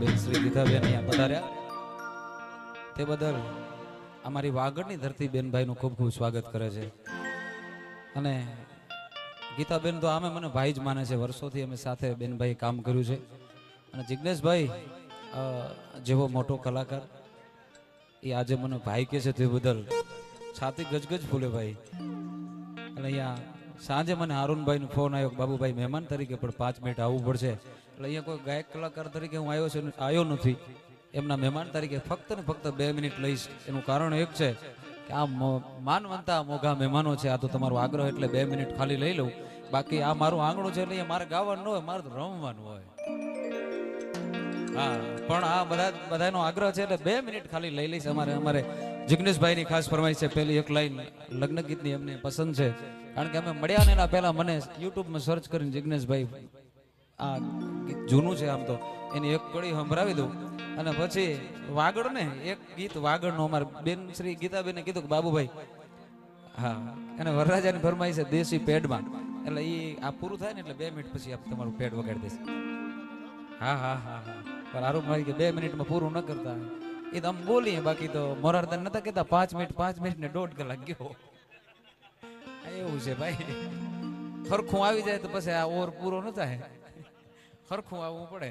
બેન શ્રી ગીતાબેન અહીંયા પધાર્યા. તે બદલ અમારી વાગડની ધરતી બેનભાઈનું ખૂબ ખૂબ સ્વાગત કરે છે. અને ગીતાબેન તો આમે મને ભાઈ જ માને છે, વર્ષોથી અમે સાથે બેનભાઈ કામ કર્યું છે. અને જિજ્ઞેશભાઈ જેવો મોટો કલાકાર, એ આજે મને ભાઈ કહે છે તે બદલ છાતી ગજગજ ફૂલે ભાઈ. અને અહીંયા સાંજે મને હારૂનભાઈનો ફોન આવ્યો બાબુભાઈ, મહેમાન તરીકે પણ પાંચ મિનિટ આવવું પડશે. એટલે અહીંયા કોઈ ગાયક કલાકાર તરીકે હું આવ્યો છું આવ્યો નથી. એમના મહેમાન તરીકે ફક્ત ને ફક્ત બે મિનિટ લઈશ. એનું કારણ એક છે કે આ માનવંતા મોઘા મહેમાનો છે. આ તો તમારો આગ્રહ એટલે બે મિનિટ ખાલી લઈ લઉં. બાકી આ મારું આંગણું છે એટલે મારે ગાવાનું હોય, મારે રમવાનું હોય. હા, પણ આ બધા, બધાનો આગ્રહ છે એટલે બે મિનિટ ખાલી લઈ લઈશ અમારે અમારે જિગ્નેશભાઈની ખાસ ફરમાઈશ છે. પહેલી એક લાઈન લગ્ન ગીતની એમને પસંદ છે. કારણ કે અમે મળ્યા ને એના પહેલા મને યુટ્યુબમાં સર્ચ કરીને જિજ્ઞેશભાઈ આ જૂનું છે આમ તો, એની એક કડી સંભળાવી દઉં. અને પછી વાગડ ને એક ગીત વાગડનું અમારે બેન શ્રી ગીતાબેને કીધું કે, બાબુભાઈ, હા અને વરરાજાની ફરમાઈ છે દેશી પેડમાં. એટલે એ આ પૂરું થાય ને એટલે બે મિનિટ પછી આપ તમારું પેડ વગાડી દેશે હા હા હા હા. પણ આરોપ ભાઈ કે બે મિનિટમાં પૂરું ન કરતા. એ તો આમ બોલીએ, બાકી તો મોરારદાન નતા કહેતા, પાંચ મિનિટ પાંચ મિનિટ ને દોઢ કલાક ગયો. એવું છે ભાઈ. ખરખું આવી જાય તો પછી આ ઓવર પૂરો ન થાય. ખરખું આવવું પડે.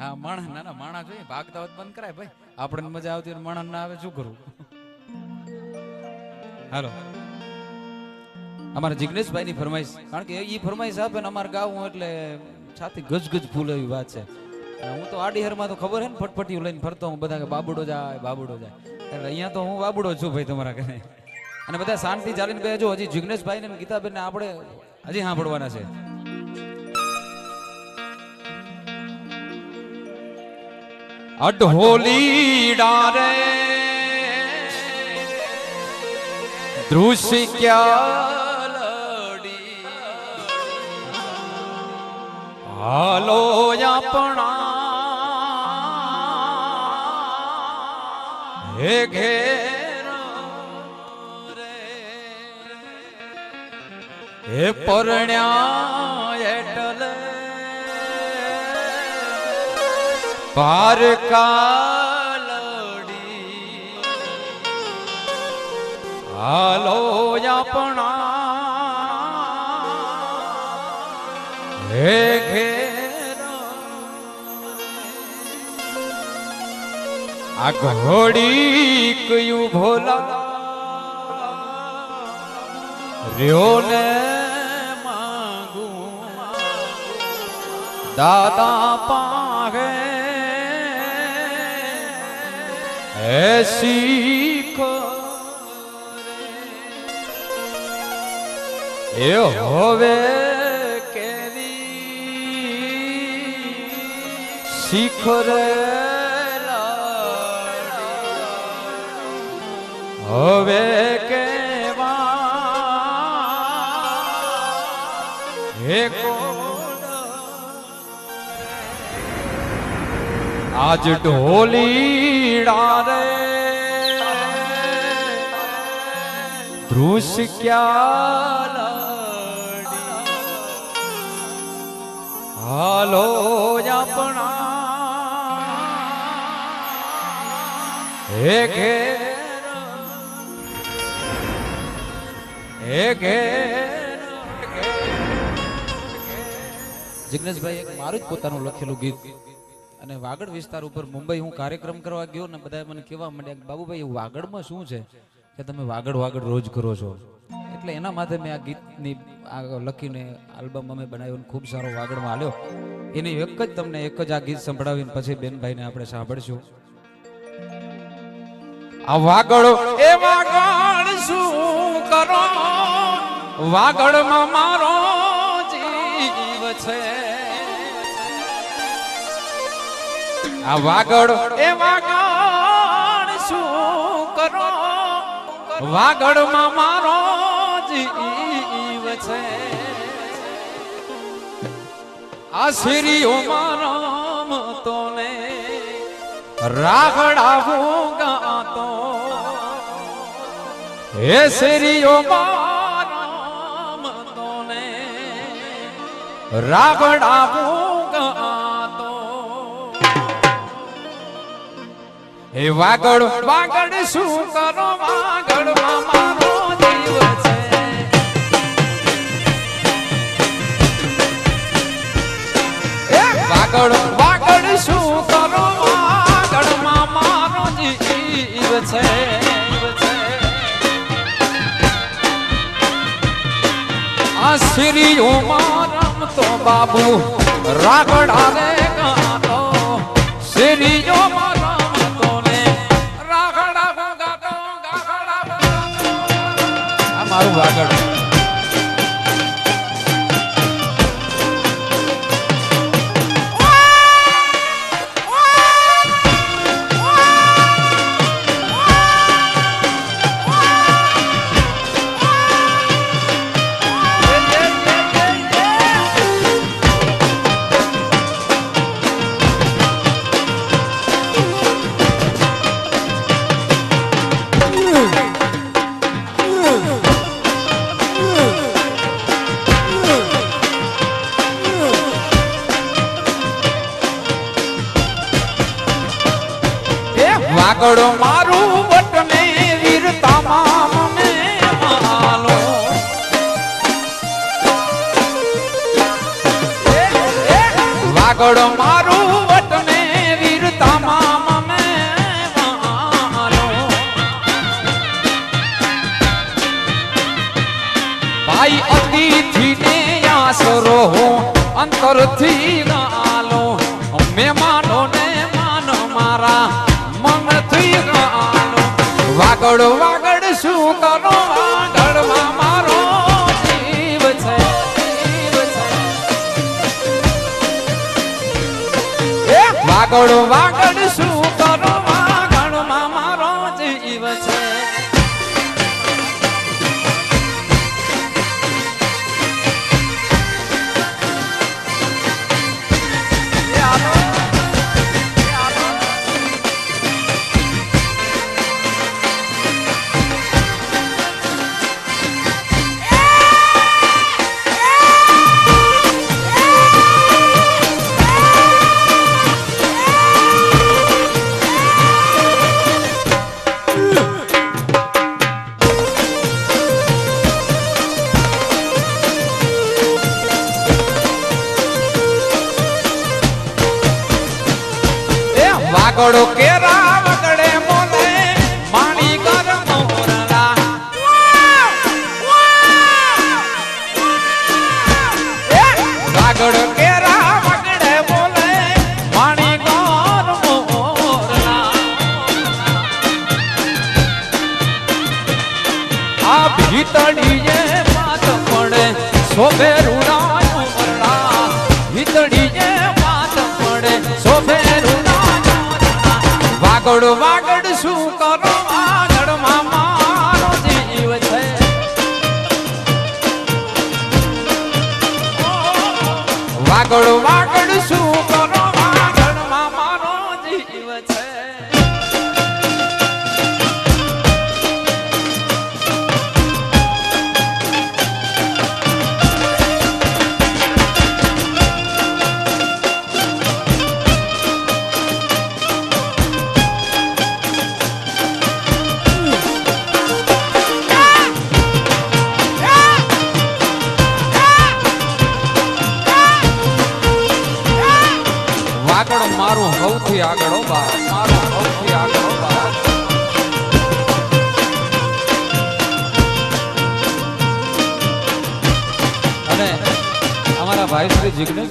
હા, માણસ ના ના માણસ જોઈએ ભાગતા બંધ કરાય ભાઈ. આપણને મજા આવતી હોય માણસ ના આવે, શું કરવું હાલો. અમારા જિગ્નેશભાઈ ની ફરમાઈશ. કારણ કે એ ફરમાઈશ આપે ને અમારે ગાવું એટલે છાતી ગજગજ ફૂલ એવી વાત છે. હું તો આડીહરમાં તો ખબર હે ને, ફટફટીયું લઈને ફરતો હું બધા બાબુડો જાય બાબુડો જાય. એટલે અહીંયા તો હું બાબુડો છું ભાઈ તમારા ઘરે. અને બધા શાંતિ ચાલીને બેજો. હજી જિગ્નેશભાઈ ને ગીતાબેન ને આપણે હજી સાંભળવાના છે. અઢોલી ડારે દૃશ્ય ક્યાં હાલો આપણા હે ઘેર હે પરણ્યા એટલે પારકાલડી હાલો આપણા. હે ઘેર. આ ઘોડી કયું ભોલા. રહ્યો ને. દાદા પાગે એસી એ હવે કેવી રે હવે કેવા? હે કોણ? આજ ઢોલીડા રે ધ્રુષ ક્યાં હાલો આપણા. હે ઘેર. હે ઘેર. જિગ્નેશભાઈ એક મારું જ પોતાનું લખેલું ગીત. અને વાગડ વિસ્તાર ઉપર મુંબઈ હું કાર્યક્રમ કરવા ગયો ને બધા મને કહેવા માંડ્યા બાબુભાઈ વાગડમાં શું છે કે તમે વાગડ વાગડ રોજ કરો છો? એટલે એના માટે મેં આ ગીતની આ લખીને આલ્બમ અમે બનાવ્યો ખૂબ સારો વાગડમાં આલ્યો. એની એક જ તમને એક જ આ ગીત સંભળાવીને પછી બેનભાઈને આપણે સાંભળશું. આ વાગડ, એ વાગડ શું કરો? વાગડમાં મારો આ વાગડ એ વાગડ શું કરો? વાગડમાં મારો જીવ છે. આ સિરિયો મારો તો ને રાગડા હું ગાતો હે સિરિયો મારામ તોને રાગડા હું ગાતો હે વાગડ વાગડ શું કરો વાગડ? મારો જીવ છે. હે વાગડ વાગડ શું કરો વાગડ? મારો જીવ છે આ સિરિયોમાં રમતો બાબુ રાગડા રે ગાતો. સિરિયોમાં આ મારું વાગડો મારું વટને વીરતામાં મને. માલો એ, મારું વટને વીરતામાં મને. માલો ભાઈ અતિથિ ને આસરો અંતરથી ગાલો આ ભીતડીએ માત પડે શોભે રૂડાયો વરડા હિતડીએ માત પડે શોભે રૂડાયો વાગડ વાગડ શું કરો વાગડમાં મારો જીવ છે. વાગડ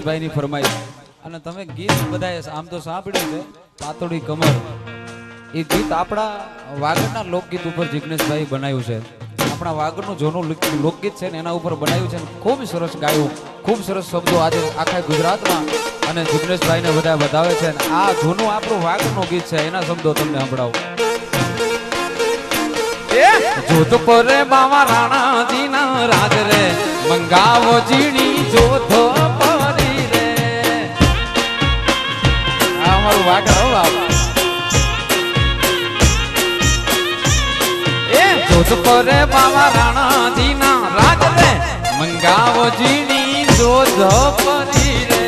શ્રી ની ફરમાઈશ અને તમે ગીત બધાએ આમ તો સાંભળ્યું છે પાતળી કમર એ ગીત આપણા વાગડના લોકગીત ઉપર જિગ્નેશભાઈ બનાવ્યું છે. આપણા વાગડનું જૂનું લોકગીત છે ને એના ઉપર બનાવ્યું છે ખૂબ સરસ ગાયું ખૂબ સરસ શબ્દો આજે આખા ગુજરાતમાં અને જિગ્નેશભાઈને બધા બતાવે છે. આ જૂનું આપણું વાગડનું ગીત છે એના શબ્દો તમને સંભળાવું. જોધપુર પરે બાવા રાણાજી ના રાજ રે મંગાવો જીણી જોત. તમારું વાઘર હો બાપ. એ જોધપુર બાવા રાણાજી ના રાજ રે મંગાવો જીણી જોધપરી રે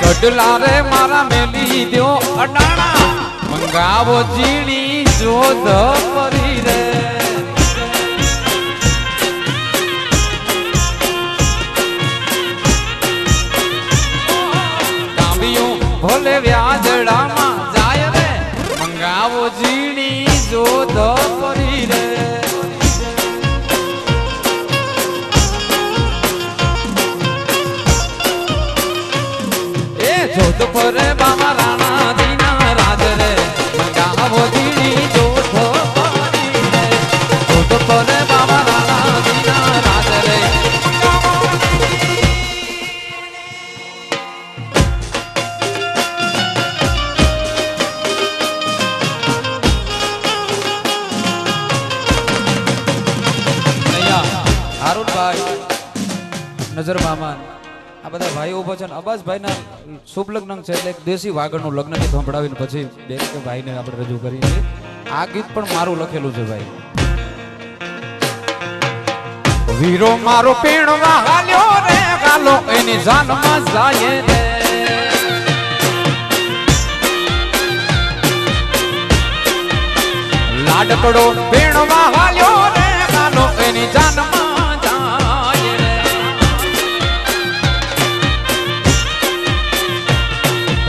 ગઢલા રે મારા મેલી દો અડાણા. મંગાવો જીણી જોધપરી પરી અબ્બાસભાઈના શુભ લગ્ન છે એટલે એક દેશી વાગડનું લગ્ન ગીત સંભળાવીને પછી બે કે ભાઈને આપણે રજૂ કરીએ છીએ. આ ગીત પણ મારું લખેલું છે ભાઈ. વીરો મારો પીણવા હાલ્યો રે, ગાલો એની જાનમાં જાય રે. લાડકડો પીણવા હાલ્યો રે, ગાલો એની જાનમાં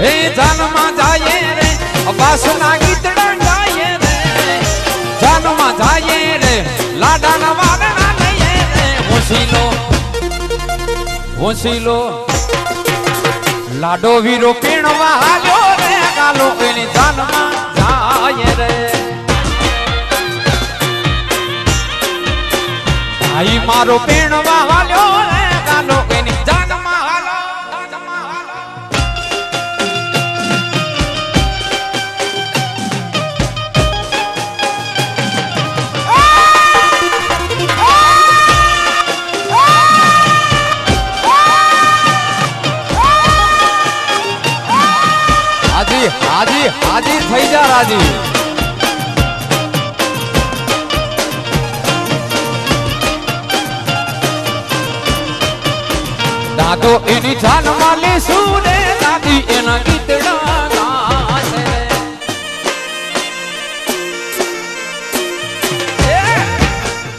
એ જાનમાં જાય રે અબાસના ગીતડા ગાય રે. જાનમાં જાય રે, લાડાના વારણા લઈએ રે. હોશીલો હોશીલો, લાડો વીરો પીણવા હાલ્યો મારો પીણવા હાલ્યો હાજી હાજી હાજી થઈ જા રાજી દાદો એની જાનમાં લેશું રે દાદી એના ગીતડા ગાશે રે. એ,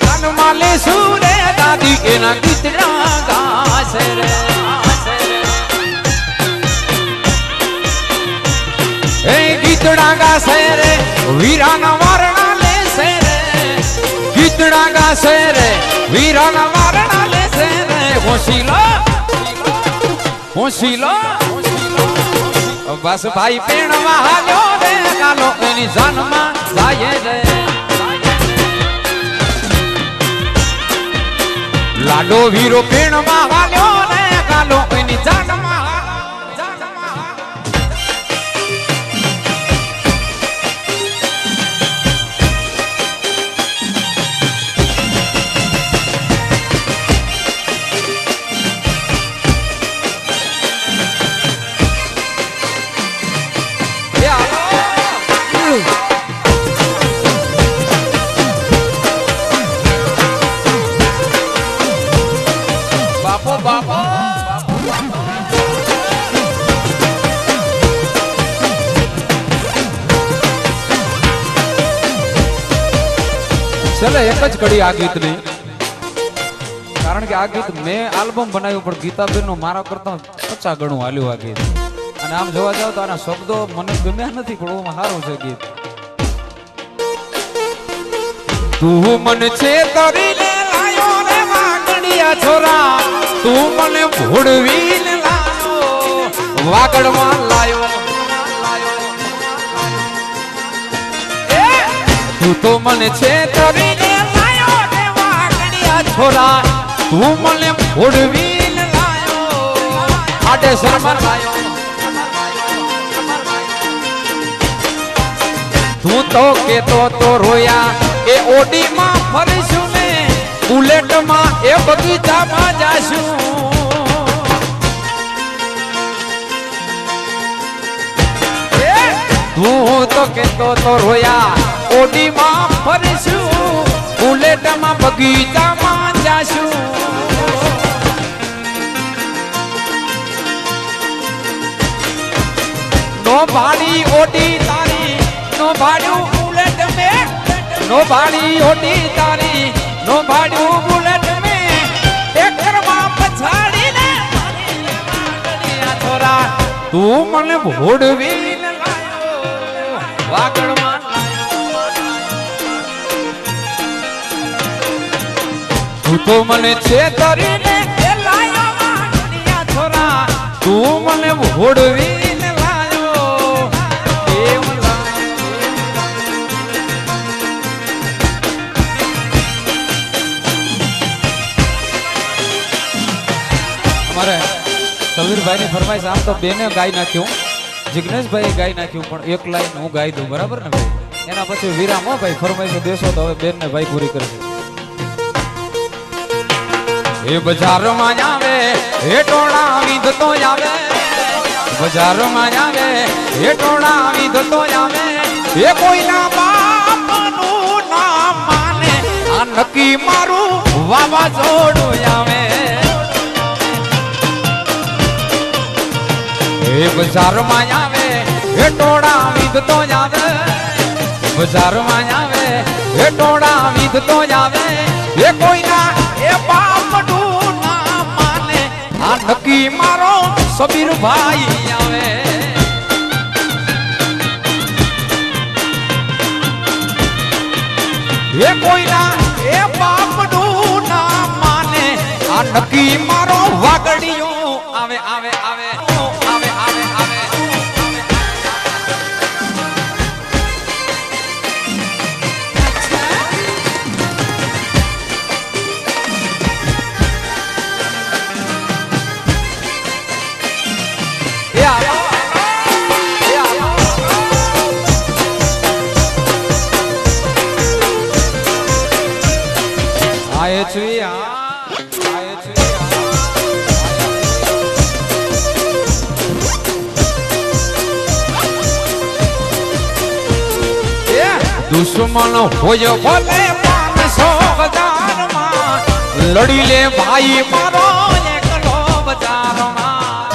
જાનમાં લેશું રે દાદી એના ગીતડા ગાશે રે ગાશે રે, વીરાના વારણા લેશે રે, ગીતડા ગાશે રે, વીરાના વારણા લેશે રે, હોશીલો હોશીલો બસ ભાઈ પેણવા હાલ્યો રે, કાલો એની જાનમાં જાય રે. લાડો વીરો પેણવા હાલ્યો રે, કાલો એની જાનમાં છેલ્લે એક જ કડી આ ગીતની. કારણ કે આ ગીત મેં આલ્બમ બનાવ્યું, પણ ગીતાબેનનું મારા કરતા પચાસ ગણું હાલ્યું આ ગીત. અને આમ જોવા જાવ તો આના શબ્દો મને ગમ્યા નથી, પણ બહુ સારું છે ગીત. તું મન છે તરીને લાયો રે વાગડિયા છોરા તું મને ભોળવીને લાયો, વાગડમાં લાયો, તું તો મને છે તરીને લાયો રે છોરા, તું મને ભોળવીને લાયો, આડે લાયો, તું તો કેતો તો રોયા, એ ઓડીમાં ફરીશું ને બુલેટમાં એ બગીચામાં જાશું. એ, તું કેતો તો રોયા ઓડીમાં ફરીશું બુલેટમાં બગીચામાં જાશું. ભાડી ઓડી તારી નો ભાડ્યું બુલેટ મેં નો ભાડી ઓડી તારી નો ભાડ્યું બુલેટ મે ટેકરમાં પછાડીને મારી વાગડિયા છોરા, તું તું મને છેતરીને લાયો દુનિયા છોરા, તું મને ભોડવીને સવીરભાઈની ફરમાઈશ, આમ તો બેને ગાઈ નાખ્યું જિગ્નેશભાઈએ ગાઈ નાખ્યું પણ એક લાઈન હું ગાઈ દઉં, બરાબર ને ભાઈ? એના પછી વિરામ, હો ભાઈ, ફરમાઈશો દેશો તો હવે બેનને ભાઈ પૂરી કરશે. એ બજારમાં આવે એ ટોળા વિધતો આવે બજારમાં આવે એ ટોળા વિધતો આવે એ કોઈના બાપનું નામ માને, આ નક્કી મારું વાવાઝોડું આવે એ બજારમાં આવે એ ટોળા વિધતો આવે. બજારમાં આવે એ ટોળા વીધતો જાવે એ કોઈના, એ બાપનું ના માને, આ નક્કી મારો સબીર ભાઈ આવે. એ કોઈના, એ બાપનું ના માને, આ નક્કી દુશ્મન હોય ભલે પાંચસો હજારમાં લડી લે ભાઈ મારો એકલો બજારમાં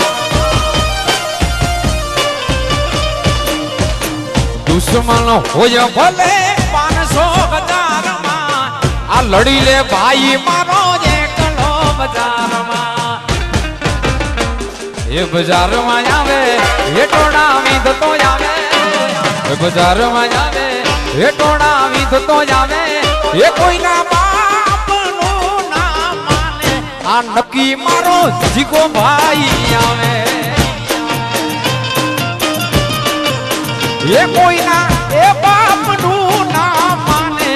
દુશ્મન હોય ભલે પાંચસો હજારમાં આ લડી લે ભાઈ મારો એકલો બજારમાં એ બજારમાં આવે, એ ટોળા વિધતો આવે બજારમાં આવે. એ ટોળા વિધતો આવે એ કોઈના બાપનું ના માને. આ નક્કી મારો જીગો ભાઈ આવે. એ કોઈના, એ બાપનું ના માને.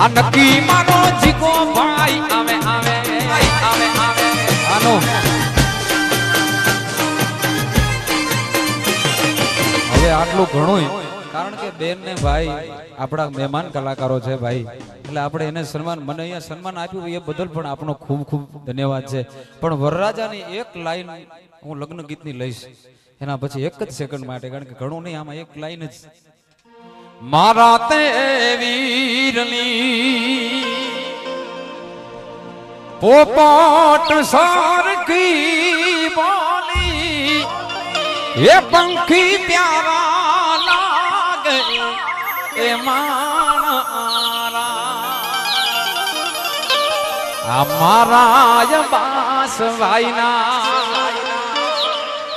આ નક્કી મારો જીગો ભાઈ આવે આવે આવે આવે. આનો. હવે આટલું ઘણું બેન ને ભાઈ, આપણા મહેમાન કલાકારો છે ભાઈ. એટલે આપણે એને સન્માન, મને અહીંયા સન્માન આપ્યું એ બદલ પણ આપણો ખૂબ ખૂબ ધન્યવાદ છે. પણ વરરાજાની એક લાઈન હું લગ્ન ગીતની લઈશ. એના પછી એક જ સેકન્ડ માટે, કારણ કે ઘણું નહીં, આમાં એક લાઈન જ. મારા તે વીરની પોપટ સારખી બોલી એ પંખી પ્યારા એ મારા. આ મારા બાસ ભાઈના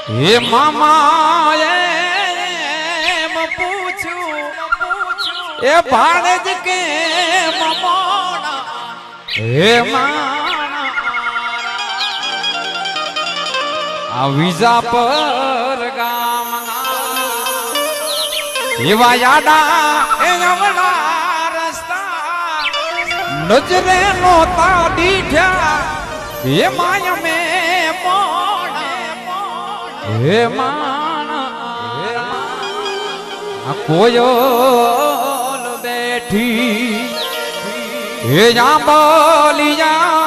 હે મામા એમ પૂછ્યું, એ ભાણજ કે મમોણા? હે આ વિઝા પર એવા યાડા એ અમલા રસ્તા. નજરે નોતા દીઠ્યા એ માય મે મોણા, હે માણા આ કોયો બેઠી. હે જાંબલિયા